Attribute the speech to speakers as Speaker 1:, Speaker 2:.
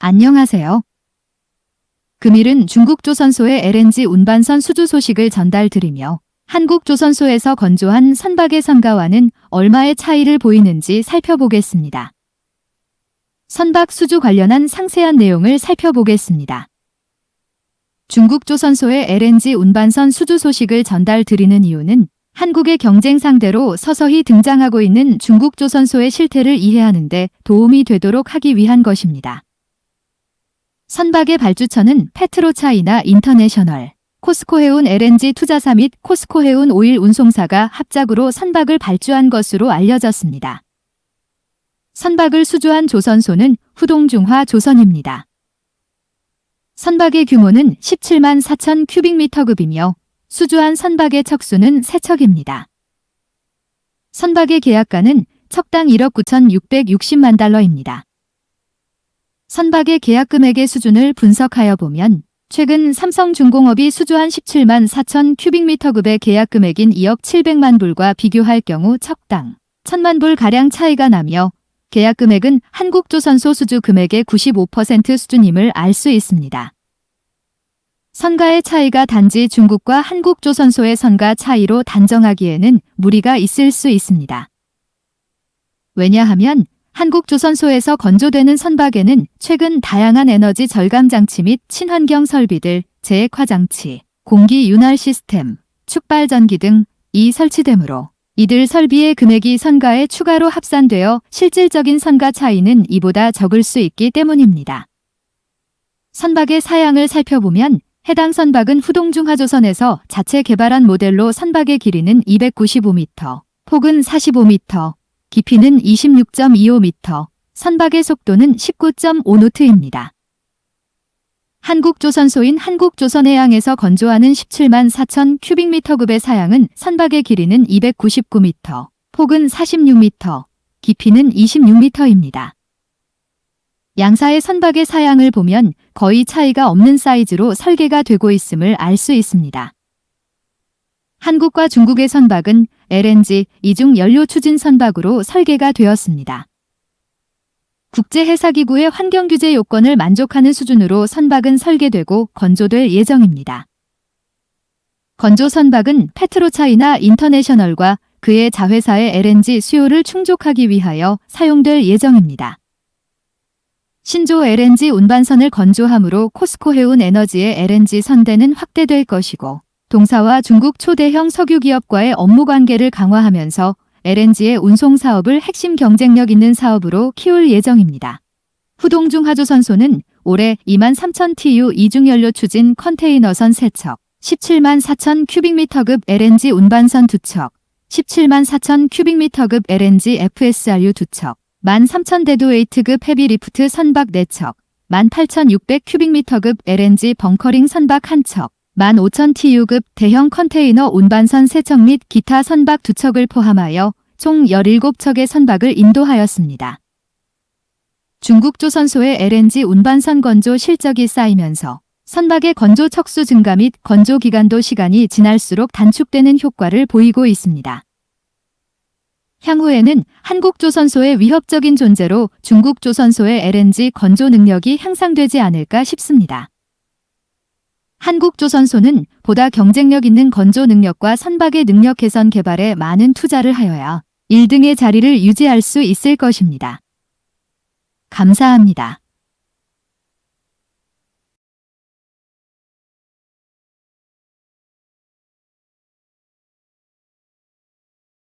Speaker 1: 안녕하세요. 금일은 중국 조선소의 LNG 운반선 수주 소식을 전달드리며 한국 조선소에서 건조한 선박의 선가와는 얼마의 차이를 보이는지 살펴보겠습니다. 선박 수주 관련한 상세한 내용을 살펴보겠습니다. 중국 조선소의 LNG 운반선 수주 소식을 전달드리는 이유는 한국의 경쟁 상대로 서서히 등장하고 있는 중국 조선소의 실태를 이해하는 데 도움이 되도록 하기 위한 것입니다. 선박의 발주처는 페트로차이나 인터내셔널, 코스코해운 LNG 투자사 및 코스코해운 오일 운송사가 합작으로 선박을 발주한 것으로 알려졌습니다. 선박을 수주한 조선소는 후동중화 조선입니다. 선박의 규모는 17만 4천 큐빅미터급이며 수주한 선박의 척수는 3척입니다. 선박의 계약가는 척당 1억 9,660만 달러입니다. 선박의 계약 금액의 수준을 분석하여 보면 최근 삼성중공업이 수주한 17만 4천 큐빅미터급의 계약 금액인 2억 700만 불과 비교할 경우 척당 1천만 불 가량 차이가 나며 계약 금액은 한국조선소 수주 금액의 95% 수준임을 알 수 있습니다. 선가의 차이가 단지 중국과 한국조선소의 선가 차이로 단정하기에는 무리가 있을 수 있습니다. 왜냐하면 한국조선소에서 건조되는 선박에는 최근 다양한 에너지 절감 장치 및 친환경 설비들, 재액화 장치, 공기 윤활 시스템, 축발 전기 등이 설치되므로 이들 설비의 금액이 선가에 추가로 합산되어 실질적인 선가 차이는 이보다 적을 수 있기 때문입니다. 선박의 사양을 살펴보면 해당 선박은 후동중하조선에서 자체 개발한 모델로 선박의 길이는 295m, 폭은 45m, 깊이는 26.25m, 선박의 속도는 19.5노트입니다. 한국조선소인 한국조선해양에서 건조하는 17만 4천 큐빅미터급의 사양은 선박의 길이는 299m, 폭은 46m, 깊이는 26m입니다. 양사의 선박의 사양을 보면 거의 차이가 없는 사이즈로 설계가 되고 있음을 알 수 있습니다. 한국과 중국의 선박은 LNG 이중 연료 추진 선박으로 설계가 되었습니다. 국제해사기구의 환경규제 요건을 만족하는 수준으로 선박은 설계되고 건조될 예정입니다. 건조 선박은 페트로차이나 인터내셔널과 그의 자회사의 LNG 수요를 충족하기 위하여 사용될 예정입니다. 신조 LNG 운반선을 건조함으로 코스코 해운 에너지의 LNG 선대는 확대될 것이고 동사와 중국 초대형 석유기업과의 업무 관계를 강화하면서 LNG의 운송 사업을 핵심 경쟁력 있는 사업으로 키울 예정입니다. 후동중 하조선소는 올해 2만 3천 TU 이중연료 추진 컨테이너선 3척, 17만 4천 큐빅미터급 LNG 운반선 2척, 17만 4천 큐빅미터급 LNG FSRU 2척, 1만 3천 데드웨이트급 헤비리프트 선박 4척, 1만 8,600 큐빅미터급 LNG 벙커링 선박 1척, 15,000TU급 대형 컨테이너 운반선 3척 및 기타 선박 2척을 포함하여 총 17척의 선박을 인도하였습니다. 중국 조선소의 LNG 운반선 건조 실적이 쌓이면서 선박의 건조 척수 증가 및 건조 기간도 시간이 지날수록 단축되는 효과를 보이고 있습니다. 향후에는 한국조선소의 위협적인 존재로 중국조선소의 LNG 건조 능력이 향상되지 않을까 싶습니다. 한국조선소는 보다 경쟁력 있는 건조 능력과 선박의 능력 개선 개발에 많은 투자를 하여야 1등의 자리를 유지할 수 있을 것입니다. 감사합니다.